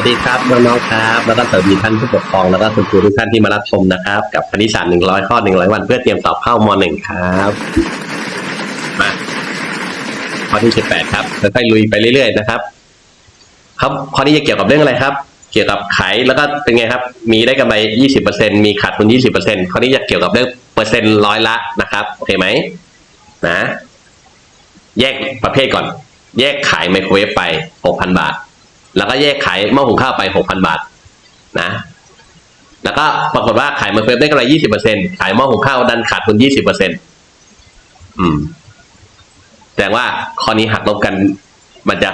วัสดีครับน้องๆครับแล้วก็สวัสดีท่านผู้ปกครองแล้วก็คุณครูทุกท่านที่มารับชมนะครับ กับคณิตศาสตร์หนึ่งร้อยข้อหนึ่งร้อยวันเพื่อเตรียมสอบเข้ามหนึ่งครับมาข้อที่สิบแปดครับค่อยๆลุยไปเรื่อยๆนะครับ ครับข้อนี้จะเกี่ยวกับเรื่องอะไรครับ เกี่ยวกับขายแล้วก็เป็นไงครับ มีได้กำไรยี่สิบเปอร์เซ็นมีขาดทุนยี่สิบเปอร์เซ็นข้อนี้จะเกี่ยวกับเรื่องเปอร์เซ็นต์ร้อยละนะครับโอเคไหมนะ แยกประเภทก่อน แยกขายไมโครเวฟไปหกพันบาท แล้วก็แยกขายหม้อหุงข้าวไปหกพันบาทนะแล้วก็ปรากฏว่าขายมโครเวฟได้กำไรยี่สิบเปอร์เซ็นขายหม้อหุงข้าวดันขาดทุนยี่สิบเปอร์เซ็นต์อืมแต่ว่าข้อนี้หักลบกันมันจะ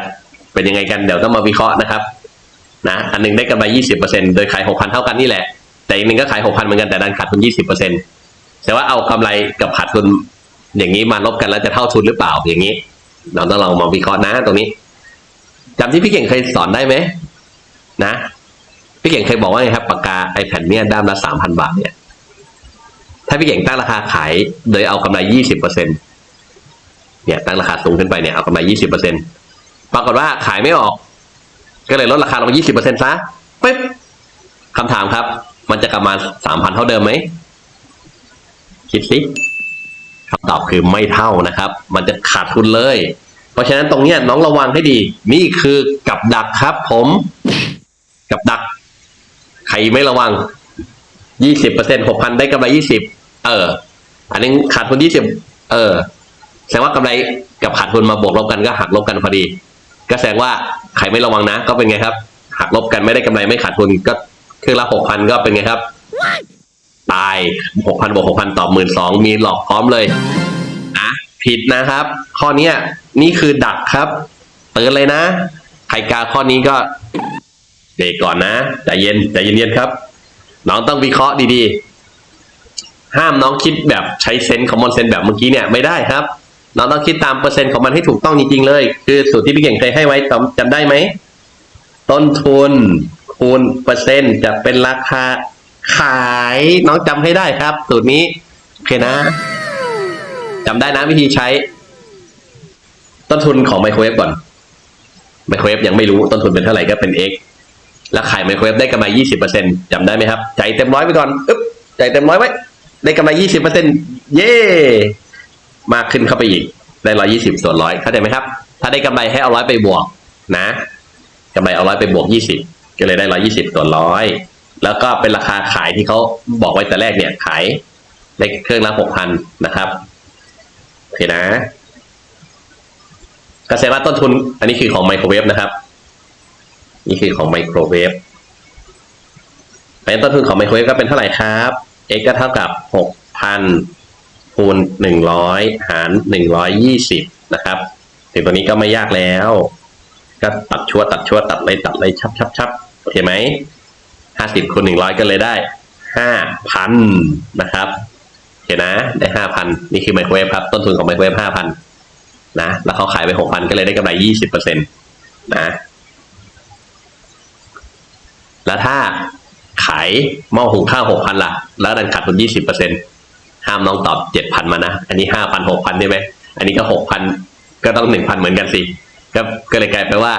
เป็นยังไงกันเดี๋ยวต้องมาวิเคราะห์นะครับ นะอันหนึงได้กำไรยี่สิบเปอร์เซ็นโดยขายหกพันเท่ากันนี่แหละ แต่อีกหนึ่งก็ขายหกพันเหมือนกันแต่ดันขาดทุนยี่สิบเปอร์เซ็นต์แต่ว่าเอากำไรกับขาดทุนอย่างนี้มาลบกันแล้วจะเท่าทุนหรือเปล่าอย่างนี้ เราต้องลองมาวิเคราะห์นะตรงนี้ จำที่พี่เก่งเคยสอนได้ไหมนะพี่เก่งเคยบอกว่าไงครับปากกาไอแผ่นเนี่ยด้ามละสามพันบาทเนี่ย ถ้าพี่เก่งตั้งราคาขาย โดยเอากำไรยี่สิบเปอร์เซ็นเนี่ยตั้งราคาสูงขึ้นไปเนี่ยเอากำไรยี่สิบเปอร์เซ็นปรากฏว่าขายไม่ออก ก็เลยลดราคาลงยี่สิบเปอร์เซ็นซะปึ๊บคำถามครับ มันจะกลับมาสามพันเท่าเดิมไหมคิดสิคำตอบคือไม่เท่านะครับ มันจะขาดทุนเลย เพราะฉะนั้นตรงเนี้ยน้องระวังให้ดี นี่คือกับดักครับ ผม กับดัก ใครไม่ระวังยี่สิบเปอร์เซ็นหกพันได้กำไรยี่สิบเออ อันนี้ขาดทุนยี่สิบเออ แสดงว่ากำไรกับขาดทุนมาบวกลบกันก็หักลบกันพอดี ก็แสดงว่าใครไม่ระวังนะ ก็เป็นไงครับ หักลบกันไม่ได้กำไรไม่ขาดทุนก็เครึ่องละหกพันก็เป็นไงครับ ตายหกพันบวกหกพันต่อหมื่นสองมีหลอกพร้อมเลย ผิดนะครับ ข้อเนี้ยนี่คือดักครับ เตือนเลยนะ ใครกาข้อนี้ก็เด็กก่อนนะใจเย็นใจเย็นๆครับ น้องต้องวิเคราะห์ดีๆ ห้ามน้องคิดแบบใช้เซนส์คอมมอนเซนส์แบบเมื่อกี้เนี่ยไม่ได้ครับ น้องต้องคิดตามเปอร์เซ็นต์ของมันให้ถูกต้องจริงๆเลย คือสูตรที่พี่เก่งเคยให้ไว้จำจำได้ไหม ต้นทุนคูณเปอร์เซ็นต์จะเป็นราคาขายน้องจำให้ได้ครับ สูตรนี้ โอเคนะ จำได้นะวิธีใช้ ต้นทุนของไมโครเวฟก่อนไมโครเวฟยังไม่รู้ต้นทุนเป็นเท่าไหร่ก็เป็น x แล้วขายไมโครเวฟได้กำไรยี่สิบเปอร์เซ็นต์จำได้ไหมครับใจเต็มร้อยไปก่อนอึ๊บใจเต็มร้อยไว้ ได้กำไรยี่สิบเปอร์เซ็นต์เย่มากขึ้นเข้าไปอีก ได้ร้อยยี่สิบส่วนร้อยเข้าใจไหมครับ ถ้าได้กำไรให้เอาร้อยไปบวก นะกำไรเอาร้อยไปบวกยี่สิบก็เลยได้ร้อยยี่สิบส่วนร้อยแล้วก็เป็นราคาขายที่เขาบอกไว้แต่แรกเนี่ยขายได้เครื่องละหกพันนะครับ เคนะก็แสดงว่าต้นทุน อันนี้คือของไมโครเวฟนะครับ นี่คือของไมโครเวฟเป็นต้นทุนของไมโครเวฟก็เป็นเท่าไหร่ครับ x ก็เท่ากับหกพันคูณหนึ่งร้อยหารหนึ่งร้อยยี่สิบนะครับถึงตัวนี้ก็ไม่ยากแล้ว ก็ตัดชั่วตัดชั่วตัดเลยตัดเลยชับชับชับโอเคไหมห้าสิบคูณหนึ่งร้อยก็เลยได้ห้าพันนะครับ เคนนะได้ห้าพันนี่คือไมโครเวฟครับต้นทุนของไมโครเวฟห้าพันนะแล้วเขาขายไปหกพันก็เลยได้กำไรยี่สิบเปอร์เซ็นตนะแล้วถ้าขายหม้อหุงข้าวหกพันล่ะแล้วดันขาดทุนยี่สิบเปอร์เซ็นตห้ามน้องตอบเจ็ดพันมานะ อันนี้ห้าพันหกพันใช่ไหมอันนี้ก็หกพันก็ต้องหนึ่งพันเหมือนกันสิก็ก็เลยกลายไปนว่า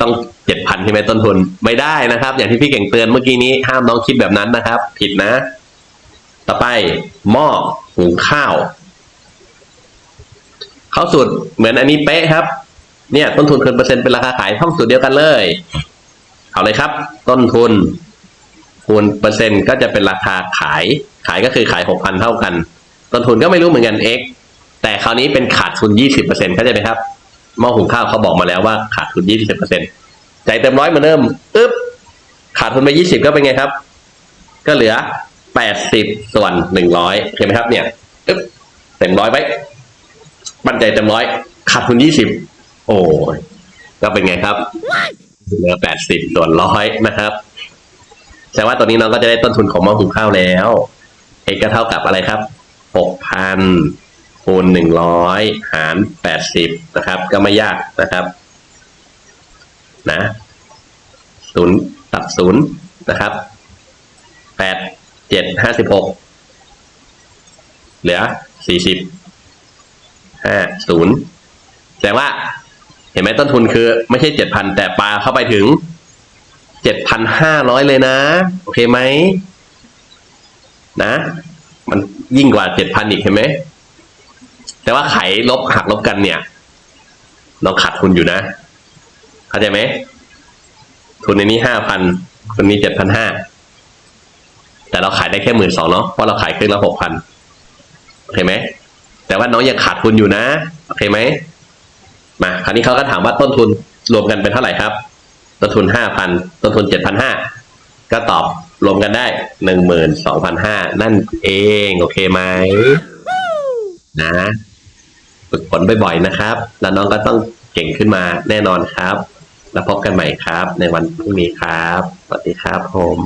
ต้องเจ็ดพันใช่ไหมต้นทุนไม่ได้นะครับ อย่างที่พี่เก่งเตือนเมื่อกี้นี้ห้ามน้องคิดแบบนั้นนะครับ ผิดนะ ต่อไปหม้อหุงข้าวเข้าสูตรเหมือนอันนี้เป๊ะครับ เนี่ยต้นทุนคูณเปอร์เซ็นต์เป็นราคาขายท่องสูตรเดียวกันเลย เอาเลยครับ ต้นทุนคูณเปอร์เซ็นต์ก็จะเป็นราคาขาย ขายก็คือขายหกพันเท่ากัน ต้นทุนก็ไม่รู้เหมือนกัน x แต่คราวนี้เป็นขาดทุนยี่สิบเปอร์เซ็นต์เข้าใจไหมครับหม้อหุงข้าวเขาบอกมาแล้วว่าขาดทุนยี่สิบเปอร์เซ็นต์ใจเต็มร้อยเหมือนเดิมอึ๊บขาดทุนไปยี่สิบก็เป็นไงครับ ก็เหลือ แปดสิบส่วนหนึ่งร้อยเห็นไหมครับ เนี่ยเต็มร้อยไว้มั่นใจเต็มร้อยขาดทุนยี่สิบโอ้ยก็เป็นไงครับเหลือแปดสิบส่วนร้อยนะครับแต่ว่าตัวนี้น้องก็จะได้ต้นทุนของหม้อหุงข้าวแล้วเอก็เท่ากับอะไรครับหกพันคูณหนึ่งร้อยหารแปดสิบนะครับ ก็ไม่ยากนะครับ นะศูนย์ตัดศูนย์นะครับแปด เจ็ดห้าสิบหกเหลือสี่สิบห้าศูนย์แสดงว่า เห็นไหมต้นทุนคือ ไม่ใช่เจ็ดพันแต่ปลาเข้าไปถึงเจ็ดพันห้าร้อยเลยนะ โอเคไหมนะ มันยิ่งกว่าเจ็ดพันอีกเห็นไหมแต่ว่าไขลบหักลบกันเนี่ย เราขาดทุนอยู่นะ เข้าใจไหมทุนในนี้ห้าพันทุนนี้เจ็ดพันห้า แต่เราขายได้แค่หมื่นสองเนาะเพราะเราขายครึ่งละหกพันโอเคไหมแต่ว่าน้องยังขาดทุนอยู่นะโอเคไหมมาคราวนี้เขาก็ถามว่าต้นทุนรวมกันเป็นเท่าไหร่ครับ ต้นทุนห้าพันต้นทุนเจ็ดพันห้าก็ตอบรวมกันได้หนึ่งหมื่นสองพันห้านั่นเองโอเคไหมนะฝึกฝนบ่อยๆนะครับ แล้วน้องก็ต้องเก่งขึ้นมาแน่นอนครับ แล้วพบกันใหม่ครับ ในวันพรุ่งนี้ครับ สวัสดีครับผม